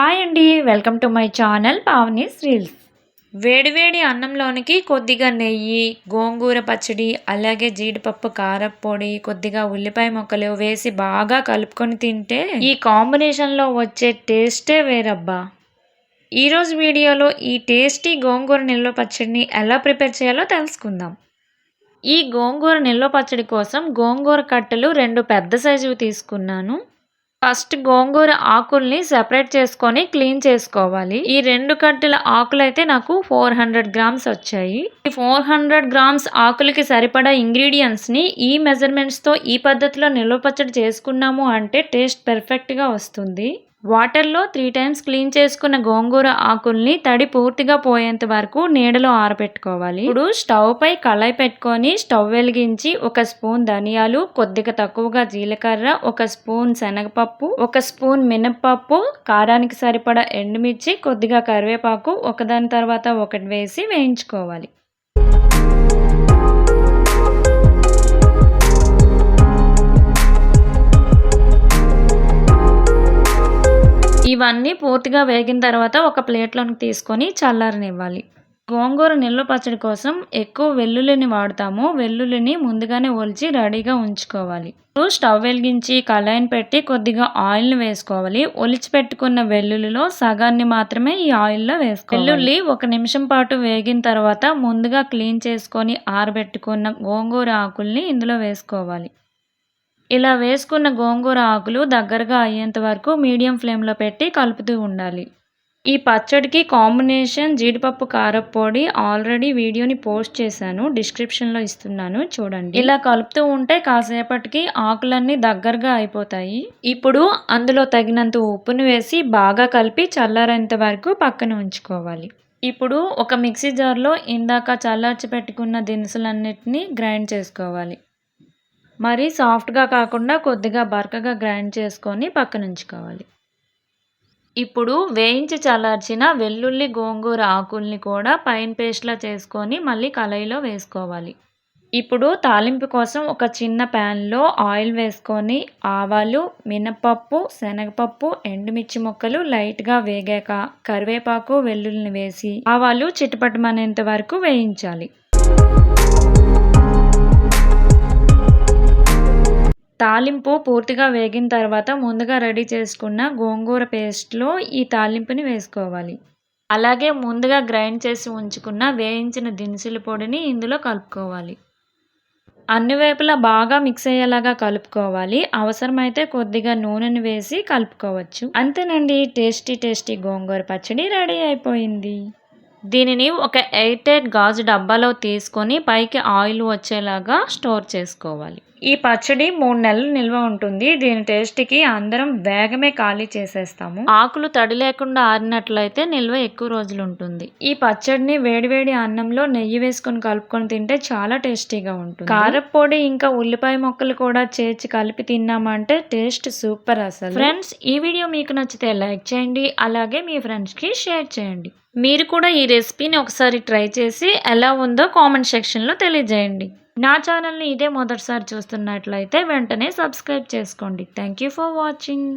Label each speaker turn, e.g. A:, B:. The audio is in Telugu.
A: హాయ్ అండి welcome to my channel Pavani's reels వేడివేడి అన్నంలోనికి కొద్దిగా నెయ్యి గోంగూర పచ్చడి అలాగే జీడిపప్పు కారప్పొడి కొద్దిగా ఉల్లిపాయ ముక్కలు వేసి బాగా కలుపుకొని తింటే ఈ కాంబినేషన్లో వచ్చే టేస్టే వేరబ్బా. ఈరోజు వీడియోలో ఈ టేస్టీ గోంగూర నిల్వ పచ్చడిని ఎలా ప్రిపేర్ చేయాలో తెలుసుకుందాం. ఈ గోంగూర నిల్వ పచ్చడి కోసం గోంగూర కట్టలు రెండు పెద్ద సైజువి తీసుకున్నాను. ఫస్ట్ గోంగూర ఆకుల్ని సెపరేట్ చేసుకొని క్లీన్ చేసుకోవాలి. ఈ రెండు కట్టెల ఆకులు అయితే నాకు ఫోర్ హండ్రెడ్ గ్రామ్స్ వచ్చాయి. ఈ ఫోర్ హండ్రెడ్ గ్రామ్స్ ఆకులకి సరిపడా ఇంగ్రీడియంట్స్ని ఈ మెజర్మెంట్స్తో ఈ పద్ధతిలో నిల్వ పచ్చడి చేసుకున్నాము అంటే టేస్ట్ పెర్ఫెక్ట్గా వస్తుంది. వాటర్లో త్రీ టైమ్స్ క్లీన్ చేసుకున్న గోంగూర ఆకుల్ని తడి పూర్తిగా పోయేంత వరకు నీడలో ఆరబెట్టుకోవాలి. ఇప్పుడు స్టవ్ పై కళాయి పెట్టుకొని స్టవ్ వెలిగించి ఒక స్పూన్ ధనియాలు కొద్దిగా తక్కువగా జీలకర్ర ఒక స్పూన్ శనగపప్పు ఒక స్పూన్ మినప్పప్పు కారానికి సరిపడా ఎండుమిర్చి కొద్దిగా కరివేపాకు ఒకదాని తర్వాత ఒకటి వేసి వేయించుకోవాలి. ఇవన్నీ పూర్తిగా వేగిన తర్వాత ఒక ప్లేట్లోకి తీసుకొని చల్లారనివ్వాలి. గోంగూర నిల్వ పచ్చడి కోసం ఎక్కువ వెల్లుల్లిని వాడతాము. వెల్లుల్లిని ముందుగానే ఒలిచి రెడీగా ఉంచుకోవాలి. స్టవ్ వెలిగించి కళాయిని పెట్టి కొద్దిగా ఆయిల్ని వేసుకోవాలి. ఒలిచి పెట్టుకున్న వెల్లుల్లిలో సగాన్ని మాత్రమే ఈ ఆయిల్లో వేసుకోవాలి. వెల్లుల్లి ఒక నిమిషం పాటు వేగిన తర్వాత ముందుగా క్లీన్ చేసుకొని ఆరబెట్టుకున్న గోంగూర ఆకుల్ని ఇందులో వేసుకోవాలి. ఇలా వేసుకున్న గోంగూర ఆకులు దగ్గరగా అయ్యేంత వరకు మీడియం ఫ్లేమ్లో పెట్టి కలుపుతూ ఉండాలి. ఈ పచ్చడికి కాంబినేషన్ జీడిపప్పు కారప్పొడి ఆల్రెడీ వీడియోని పోస్ట్ చేశాను డిస్క్రిప్షన్లో ఇస్తున్నాను చూడండి. ఇలా కలుపుతూ ఉంటే కాసేపటికి ఆకులన్నీ దగ్గరగా అయిపోతాయి. ఇప్పుడు అందులో తగినంత ఉప్పును వేసి బాగా కలిపి చల్లారేంత వరకు పక్కన ఉంచుకోవాలి. ఇప్పుడు ఒక మిక్సీ జార్లో ఇందాక చల్లార్చి పెట్టుకున్న దినుసులన్నిటిని గ్రైండ్ చేసుకోవాలి. మరీ సాఫ్ట్గా కాకుండా కొద్దిగా బరకగా గ్రైండ్ చేసుకొని పక్కన ఉంచుకోవాలి ఇప్పుడు వేయించి చల్లార్చిన వెల్లుల్లి గోంగూర ఆకుల్ని కూడా పైన పేస్ట్లా చేసుకొని మళ్ళీ కళాయిలో వేసుకోవాలి. ఇప్పుడు తాలింపు కోసం ఒక చిన్న ప్యాన్లో ఆయిల్ వేసుకొని ఆవాలు మినపప్పు శనగపప్పు ఎండుమిర్చి ముక్కలు లైట్గా వేగాక కరివేపాకు వెల్లుల్లిని వేసి ఆవాలు చిటపటమనేంత వరకు వేయించాలి. తాలింపు పూర్తిగా వేగిన తర్వాత ముందుగా రెడీ చేసుకున్న గోంగూర పేస్ట్లో ఈ తాలింపుని వేసుకోవాలి. అలాగే ముందుగా గ్రైండ్ చేసి ఉంచుకున్న వేయించిన దినుసుల పొడిని ఇందులో కలుపుకోవాలి. అన్ని వైపులా బాగా మిక్స్ అయ్యేలాగా కలుపుకోవాలి. అవసరమైతే కొద్దిగా నూనెని వేసి కలుపుకోవచ్చు. అంతేనండి టేస్టీ టేస్టీ గోంగూర పచ్చడి రెడీ అయిపోయింది. దీనిని ఒక ఎయిట్ ఎయిట్ గాజు డబ్బాలో తీసుకొని పైకి ఆయిల్ వచ్చేలాగా స్టోర్ చేసుకోవాలి. ఈ పచ్చడి మూడు నెలలు నిల్వ ఉంటుంది. దీని టేస్ట్కి అందరం వేగమే ఖాళీ చేసేస్తాము. ఆకులు తడి లేకుండా ఆరినట్లయితే నిల్వ ఎక్కువ రోజులు ఉంటుంది. ఈ పచ్చడిని వేడివేడి అన్నంలో నెయ్యి వేసుకొని కలుపుకొని తింటే చాలా టేస్టీగా ఉంటుంది. కారపొడి ఇంకా ఉల్లిపాయ మొక్కలు కూడా చేర్చి కలిపి తిన్నామంటే టేస్ట్ సూపర్ అసలు. ఫ్రెండ్స్ ఈ వీడియో మీకు నచ్చితే లైక్ చేయండి అలాగే మీ ఫ్రెండ్స్కి షేర్ చేయండి. మీరు కూడా ఈ రెసిపీని ఒకసారి ట్రై చేసి ఎలా ఉందో కామెంట్ సెక్షన్లో తెలియజేయండి. నా ఛానల్ని ఇదే మొదటిసారి చూస్తున్నట్లయితే వెంటనే సబ్స్క్రైబ్ చేసుకోండి. Thank you for watching